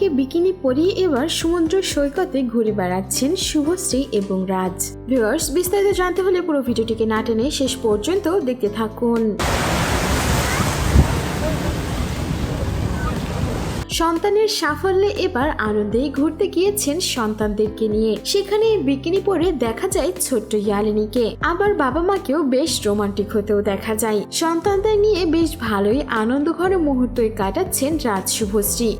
গায়েকে bikini পরিয়ে এবার সমুদ্র সৈকতে ঘুরে বেড়াচ্ছেন শুভশ্রী এবং রাজ। ভিউয়ার্স, বিস্তারিত জানতে হলে পুরো ভিডিওটিকে না টেনে শেষ পর্যন্ত দেখতে থাকুন। সন্তানের সাফল্যে এবার আনন্দেই ঘুরতে গিয়েছেন সন্তানদেরকে নিয়ে। সেখানে বিকিনি পরে দেখা যায় ছোট্ট ইয়ালিনীকে। আবার বাবা মাকেও বেশ রোমান্টিক হতেও দেখা যায়। সন্তানদের নিয়ে বেশ ভালোই আনন্দ ঘরে মুহূর্তই কাটাচ্ছেন রাজ শুভশ্রী।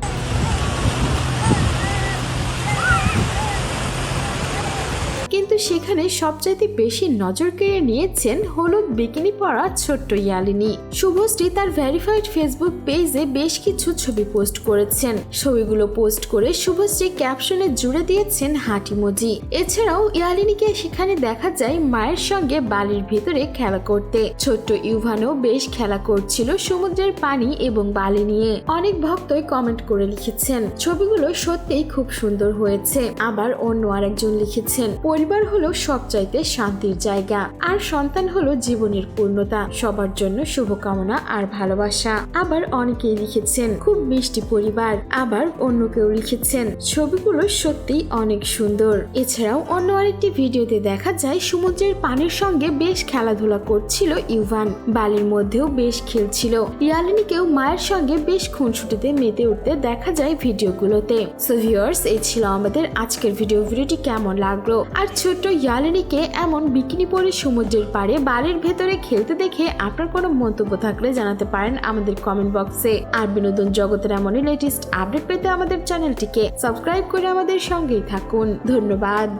সেখানে সবচাইতে বেশি নজর কেড়ে নিয়েছেন হলুদ বিকিনি পরা ছোট্ট ইয়ালিনী। শুভশ্রী তার ভেরিফাইড ফেসবুক পেজে বেশ কিছু ছবি পোস্ট করেছেন। ছবিগুলো পোস্ট করে শুভশ্রী ক্যাপশনে জুড়ে দিয়েছেন হাঁটিমোজি এছাড়াও ইয়ালিনীকে সেখানে দেখা যায় মায়ের সঙ্গে বালির ভিতরে খেলা করতে। ছোট্ট ইউভানও বেশ খেলা করছিল সমুদ্রের পানি এবং বালি নিয়ে। অনেক ভক্তই কমেন্ট করে লিখেছেন, ছবিগুলো সত্যিই খুব সুন্দর হয়েছে। আবার অন্য আরেকজন লিখেছেন, পরিবার হলো সবচাইতে শান্তির জায়গা। আর সন্তান হলো জীবনের পূর্ণতা, সবার জন্য শুভকামনা আর ভালোবাসা। আবার অনেকেই লিখেছেন, খুব মিষ্টি পরিবার। আবার অন্য কেউ লিখেছেন, ছবিগুলো সত্যি অনেক সুন্দর। এছাড়াও অন্য আরেকটি ভিডিওতে দেখা যায়, সমুদ্রের পানির সঙ্গে বেশ খেলাধুলা করছিল ইউভান। বালির মধ্যেও বেশ খেলছিল। ইয়ালিনীকেও মায়ের সঙ্গে বেশ খুনসুটিতে মেতে উঠতে দেখা যায় ভিডিওগুলোতে। সো ভিউয়ার্স এই ছিল আমাদের আজকের ভিডিও। ভিডিওটি কেমন লাগল? আর ছোট্ট ইয়ালিনীকে এমন বিকিনি পরে সমুদ্রের পাড়ে বাড়ির ভেতরে খেলতে দেখে আপনার কোনো মন্তব্য থাকলে জানাতে পারেন আমাদের কমেন্ট বক্সে আর বিনোদন জগতের এমনই লেটেস্ট আপডেট পেতে আমাদের চ্যানেলটিকে সাবস্ক্রাইব করে আমাদের সঙ্গেই থাকুন। ধন্যবাদ।